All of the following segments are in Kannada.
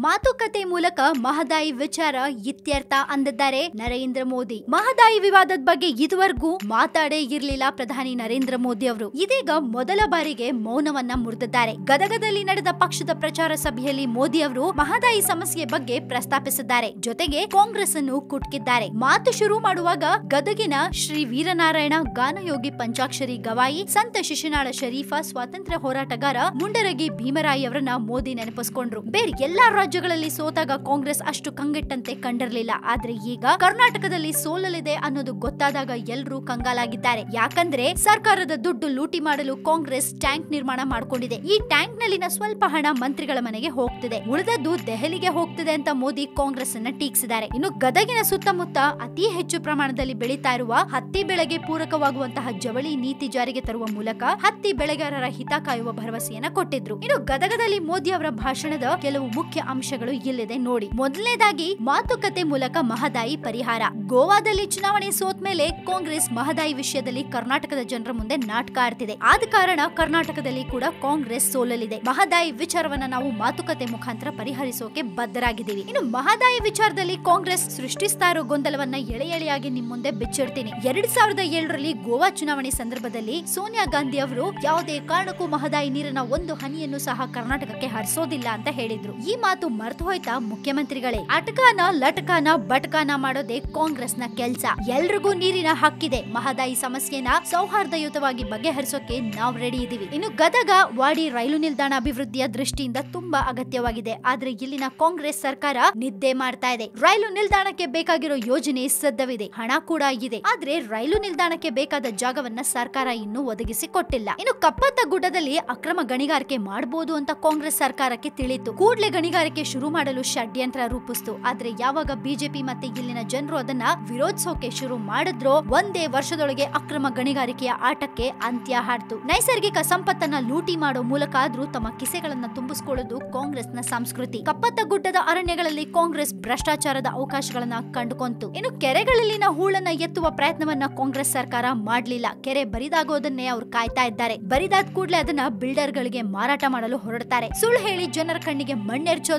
ಮಾತುಕತೆ ಮೂಲಕ ಮಹದಾಯಿ ವಿಚಾರ ಇತ್ಯರ್ಥ ಅಂದಿದ್ದಾರೆ ನರೇಂದ್ರ ಮೋದಿ. ಮಹದಾಯಿ ವಿವಾದದ ಬಗ್ಗೆ ಇದುವರೆಗೂ ಮಾತಾಡೇ ಇರಲಿಲ್ಲ ಪ್ರಧಾನಿ ನರೇಂದ್ರ ಮೋದಿ ಅವರು. ಇದೀಗ ಮೊದಲ ಬಾರಿಗೆ ಮೌನವನ್ನ ಮುರಿದಿದ್ದಾರೆ. ಗದಗದಲ್ಲಿ ನಡೆದ ಪಕ್ಷದ ಪ್ರಚಾರ ಸಭೆಯಲ್ಲಿ ಮೋದಿ ಅವರು ಮಹದಾಯಿ ಸಮಸ್ಯೆ ಬಗ್ಗೆ ಪ್ರಸ್ತಾಪಿಸಿದ್ದಾರೆ. ಜೊತೆಗೆ ಕಾಂಗ್ರೆಸ್ ಅನ್ನು ಕುಟ್ಕಿದ್ದಾರೆ. ಮಾತು ಶುರು ಮಾಡುವಾಗ ಗದಗಿನ ಶ್ರೀ ವೀರನಾರಾಯಣ ಗಾನಯೋಗಿ ಪಂಚಾಕ್ಷರಿ ಗವಾಯಿ, ಸಂತ ಶಿಶುನಾಳ ಶರೀಫ, ಸ್ವಾತಂತ್ರ್ಯ ಹೋರಾಟಗಾರ ಮುಂಡರಗಿ ಭೀಮರಾಯಿ ಅವರನ್ನ ಮೋದಿ ನೆನಪಿಸಿಕೊಂಡ್ರು. ಬೇರೆ ಎಲ್ಲಾ ರಾಜ್ಯಗಳಲ್ಲಿ ಸೋತಾಗ ಕಾಂಗ್ರೆಸ್ ಅಷ್ಟು ಕಂಗೆಟ್ಟಂತೆ ಕಂಡಿರಲಿಲ್ಲ. ಆದ್ರೆ ಈಗ ಕರ್ನಾಟಕದಲ್ಲಿ ಸೋಲಲಿದೆ ಅನ್ನೋದು ಗೊತ್ತಾದಾಗ ಎಲ್ಲರೂ ಕಂಗಾಲಾಗಿದ್ದಾರೆ. ಯಾಕಂದ್ರೆ ಸರ್ಕಾರದ ದುಡ್ಡು ಲೂಟಿ ಮಾಡಲು ಕಾಂಗ್ರೆಸ್ ಟ್ಯಾಂಕ್ ನಿರ್ಮಾಣ ಮಾಡಿಕೊಂಡಿದೆ. ಈ ಟ್ಯಾಂಕ್ ನಲ್ಲಿನ ಸ್ವಲ್ಪ ಹಣ ಮಂತ್ರಿಗಳ ಮನೆಗೆ ಹೋಗ್ತಿದೆ. ಉಳಿದದ್ದು ದೆಹಲಿಗೆ ಹೋಗ್ತಿದೆ ಅಂತ ಮೋದಿ ಕಾಂಗ್ರೆಸ್ ಅನ್ನ ಟೀಕಿಸಿದ್ದಾರೆ. ಇನ್ನು ಗದಗಿನ ಸುತ್ತಮುತ್ತ ಅತಿ ಹೆಚ್ಚು ಪ್ರಮಾಣದಲ್ಲಿ ಬೆಳೀತಾ ಇರುವ ಹತ್ತಿ ಬೆಳೆಗೆ ಪೂರಕವಾಗುವಂತಹ ಜವಳಿ ನೀತಿ ಜಾರಿಗೆ ತರುವ ಮೂಲಕ ಹತ್ತಿ ಬೆಳೆಗಾರರ ಹಿತ ಕಾಯುವ ಭರವಸೆಯನ್ನ ಕೊಟ್ಟಿದ್ರು. ಇನ್ನು ಗದಗದಲ್ಲಿ ಮೋದಿ ಅವರ ಭಾಷಣದ ಕೆಲವು ಮುಖ್ಯ ಅಂಶಗಳು ಇಲ್ಲಿದೆ ನೋಡಿ. ಮೊದಲನೇದಾಗಿ ಮಾತುಕತೆ ಮೂಲಕ ಮಹದಾಯಿ ಪರಿಹಾರ. ಗೋವಾದಲ್ಲಿ ಚುನಾವಣೆ ಸೋತ್ ಮೇಲೆ ಕಾಂಗ್ರೆಸ್ ಮಹದಾಯಿ ವಿಷಯದಲ್ಲಿ ಕರ್ನಾಟಕದ ಜನರ ಮುಂದೆ ನಾಟಕ ಆಡ್ತಿದೆ. ಆದ ಕಾರಣ ಕರ್ನಾಟಕದಲ್ಲಿ ಕೂಡ ಕಾಂಗ್ರೆಸ್ ಸೋಲಲಿದೆ. ಮಹದಾಯಿ ವಿಚಾರವನ್ನ ನಾವು ಮಾತುಕತೆ ಮುಖಾಂತರ ಪರಿಹರಿಸೋಕೆ ಬದ್ಧರಾಗಿದ್ದೀವಿ. ಇನ್ನು ಮಹದಾಯಿ ವಿಚಾರದಲ್ಲಿ ಕಾಂಗ್ರೆಸ್ ಸೃಷ್ಟಿಸ್ತಾ ಇರೋ ಗೊಂದಲವನ್ನ ಎಳೆ ಎಳೆಯಾಗಿ ನಿಮ್ ಮುಂದೆ ಬಿಚ್ಚಿಡ್ತೀನಿ. ಎರಡ್ ಸಾವಿರದ ಏಳರಲ್ಲಿ ಗೋವಾ ಚುನಾವಣೆ ಸಂದರ್ಭದಲ್ಲಿ ಸೋನಿಯಾ ಗಾಂಧಿ ಅವರು ಯಾವುದೇ ಕಾರಣಕ್ಕೂ ಮಹದಾಯಿ ನೀರಿನ ಒಂದು ಹನಿಯನ್ನು ಸಹ ಕರ್ನಾಟಕಕ್ಕೆ ಹರಿಸೋದಿಲ್ಲ ಅಂತ ಹೇಳಿದ್ರು. ಈ ಮಾತು ಮರ್ತು ಹೋಯ್ತಾ ಮುಖ್ಯಮಂತ್ರಿಗಳೇ. ಅಟಕಾನ, ಲಟಕಾನ, ಬಟಕಾನ ಮಾಡೋದೇ ಕಾಂಗ್ರೆಸ್ನ ಕೆಲ್ಸ. ಎಲ್ರಿಗೂ ನೀರಿನ ಹಕ್ಕಿದೆ. ಮಹದಾಯಿ ಸಮಸ್ಯೆನ ಸೌಹಾರ್ದಯುತವಾಗಿ ಬಗೆಹರಿಸೋಕೆ ನಾವು ರೆಡಿ ಇದೀವಿ. ಇನ್ನು ಗದಗ, ವಾಡಿ ರೈಲು ನಿಲ್ದಾಣ ಅಭಿವೃದ್ಧಿಯ ದೃಷ್ಟಿಯಿಂದ ತುಂಬಾ ಅಗತ್ಯವಾಗಿದೆ. ಆದ್ರೆ ಇಲ್ಲಿನ ಕಾಂಗ್ರೆಸ್ ಸರ್ಕಾರ ನಿದ್ದೆ ಮಾಡ್ತಾ ಇದೆ. ರೈಲು ನಿಲ್ದಾಣಕ್ಕೆ ಬೇಕಾಗಿರೋ ಯೋಜನೆ ಸಿದ್ಧವಿದೆ. ಹಣ ಕೂಡ ಇದೆ. ಆದ್ರೆ ರೈಲು ನಿಲ್ದಾಣಕ್ಕೆ ಬೇಕಾದ ಜಾಗವನ್ನ ಸರ್ಕಾರ ಇನ್ನು ಒದಗಿಸಿ ಕೊಟ್ಟಿಲ್ಲ. ಇನ್ನು ಕಪ್ಪತ್ತ ಗುಡ್ಡದಲ್ಲಿ ಅಕ್ರಮ ಗಣಿಗಾರಿಕೆ ಮಾಡಬಹುದು ಅಂತ ಕಾಂಗ್ರೆಸ್ ಸರ್ಕಾರಕ್ಕೆ ತಿಳಿತು ಕೂಡ್ಲೆ ಗಣಿಗಾರಿಕೆ ಶುರು ಮಾಡಲು ಷಡ್ಯಂತ್ರ ರೂಪಿಸ್ತು. ಆದ್ರೆ ಯಾವಾಗ ಬಿಜೆಪಿ ಮತ್ತೆ ಇಲ್ಲಿನ ಜನರು ಅದನ್ನ ವಿರೋಧಿಸೋಕೆ ಶುರು ಮಾಡಿದ್ರೋ ಒಂದೇ ವರ್ಷದೊಳಗೆ ಅಕ್ರಮ ಗಣಿಗಾರಿಕೆಯ ಆಟಕ್ಕೆ ಅಂತ್ಯ ಹಾಡ್ತು. ನೈಸರ್ಗಿಕ ಸಂಪತ್ತನ್ನ ಲೂಟಿ ಮಾಡೋ ಮೂಲಕ ಆದ್ರೂ ತಮ್ಮ ಕಿಸೆಗಳನ್ನ ತುಂಬಿಸಿಕೊಳ್ಳೋದು ಕಾಂಗ್ರೆಸ್ನ ಸಂಸ್ಕೃತಿ. ಕಪ್ಪತ್ತ ಗುಡ್ಡದ ಅರಣ್ಯಗಳಲ್ಲಿ ಕಾಂಗ್ರೆಸ್ ಭ್ರಷ್ಟಾಚಾರದ ಅವಕಾಶಗಳನ್ನ ಕಂಡುಕೊಂತು. ಇನ್ನು ಕೆರೆಗಳಲ್ಲಿನ ಹೂಳನ್ನ ಎತ್ತುವ ಪ್ರಯತ್ನವನ್ನ ಕಾಂಗ್ರೆಸ್ ಸರ್ಕಾರ ಮಾಡಲಿಲ್ಲ. ಕೆರೆ ಬರಿದಾಗೋದನ್ನೇ ಅವ್ರು ಕಾಯ್ತಾ ಇದ್ದಾರೆ. ಬರಿದಾದ ಕೂಡಲೇ ಅದನ್ನ ಬಿಲ್ಡರ್ ಗಳಿಗೆ ಮಾರಾಟ ಮಾಡಲು ಹೊರಡ್ತಾರೆ. ಸುಳ್ಳು ಹೇಳಿ ಜನರ ಕಣ್ಣಿಗೆ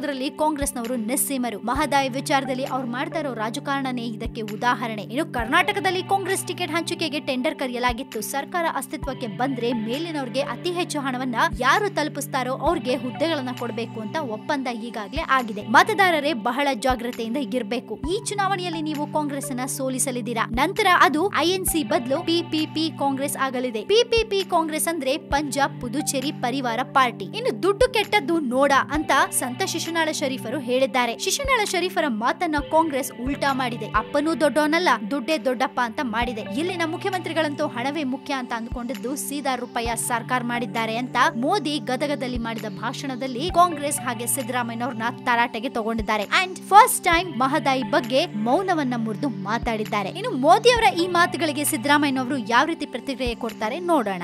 ಮಣ್ಣೆರ್ಚೋದ್ರಲ್ಲಿ ಕಾಂಗ್ರೆಸ್ನವರು ನಿಸ್ಸೀಮರು. ಮಹದಾಯಿ ವಿಚಾರದಲ್ಲಿ ಅವ್ರು ಮಾಡ್ತಾ ಇರೋ ರಾಜಕಾರಣನೇ ಇದಕ್ಕೆ ಉದಾಹರಣೆ. ಇನ್ನು ಕರ್ನಾಟಕದಲ್ಲಿ ಕಾಂಗ್ರೆಸ್ ಟಿಕೆಟ್ ಹಂಚಿಕೆಗೆ ಟೆಂಡರ್ ಕರೆಯಲಾಗಿತ್ತು. ಸರ್ಕಾರ ಅಸ್ತಿತ್ವಕ್ಕೆ ಬಂದ್ರೆ ಮೇಲಿನವ್ರಿಗೆ ಅತಿ ಹೆಚ್ಚು ಹಣವನ್ನ ಯಾರು ತಲುಪಿಸ್ತಾರೋ ಅವ್ರಿಗೆ ಹುದ್ದೆಗಳನ್ನ ಕೊಡಬೇಕು ಅಂತ ಒಪ್ಪಂದ ಈಗಾಗಲೇ ಆಗಿದೆ. ಮತದಾರರೇ ಬಹಳ ಜಾಗ್ರತೆಯಿಂದ ಇರಬೇಕು. ಈ ಚುನಾವಣೆಯಲ್ಲಿ ನೀವು ಕಾಂಗ್ರೆಸ್ ಅನ್ನ ಸೋಲಿಸಲಿದ್ದೀರಾ? ನಂತರ ಅದು ಐಎನ್ಸಿ ಬದಲು ಪಿಪಿಪಿ ಕಾಂಗ್ರೆಸ್ ಆಗಲಿದೆ. ಪಿಪಿಪಿ ಕಾಂಗ್ರೆಸ್ ಅಂದ್ರೆ ಪಂಜಾಬ್ ಪುದುಚೇರಿ ಪರಿವಾರ ಪಾರ್ಟಿ. ಇನ್ನು ದುಡ್ಡು ಕೆಟ್ಟದ್ದು ನೋಡ ಅಂತ ಸಂತ ಶಿಶುನಾಳ ಶರೀಫರು ಹೇಳಿದ್ದಾರೆ. ಶಿಶುನಾಳ ಶರೀಫರ ಮಾತನ್ನ ಕಾಂಗ್ರೆಸ್ ಉಲ್ಟಾ ಮಾಡಿದೆ. ಅಪ್ಪನೂ ದೊಡ್ಡವನಲ್ಲ, ದುಡ್ಡೇ ದೊಡ್ಡಪ್ಪ ಅಂತ ಮಾಡಿದೆ. ಇಲ್ಲಿನ ಮುಖ್ಯಮಂತ್ರಿಗಳಂತೂ ಹಣವೇ ಮುಖ್ಯ ಅಂತ ಅಂದ್ಕೊಂಡಿದ್ದು ಸೀದಾ ರೂಪಾಯ ಸರ್ಕಾರ ಮಾಡಿದ್ದಾರೆ ಅಂತ ಮೋದಿ ಗದಗದಲ್ಲಿ ಮಾಡಿದ ಭಾಷಣದಲ್ಲಿ ಕಾಂಗ್ರೆಸ್ ಹಾಗೆ ಸಿದ್ದರಾಮಯ್ಯನವ್ರನ್ನ ತರಾಟೆಗೆ ತಗೊಂಡಿದ್ದಾರೆ. ಅಂಡ್ ಫಸ್ಟ್ ಟೈಮ್ ಮಹದಾಯಿ ಬಗ್ಗೆ ಮೌನವನ್ನ ಮುರಿದು ಮಾತಾಡಿದ್ದಾರೆ. ಇನ್ನು ಮೋದಿ ಅವರ ಈ ಮಾತುಗಳಿಗೆ ಸಿದ್ದರಾಮಯ್ಯನವರು ಯಾವ ರೀತಿ ಪ್ರತಿಕ್ರಿಯೆ ಕೊಡ್ತಾರೆ ನೋಡೋಣ.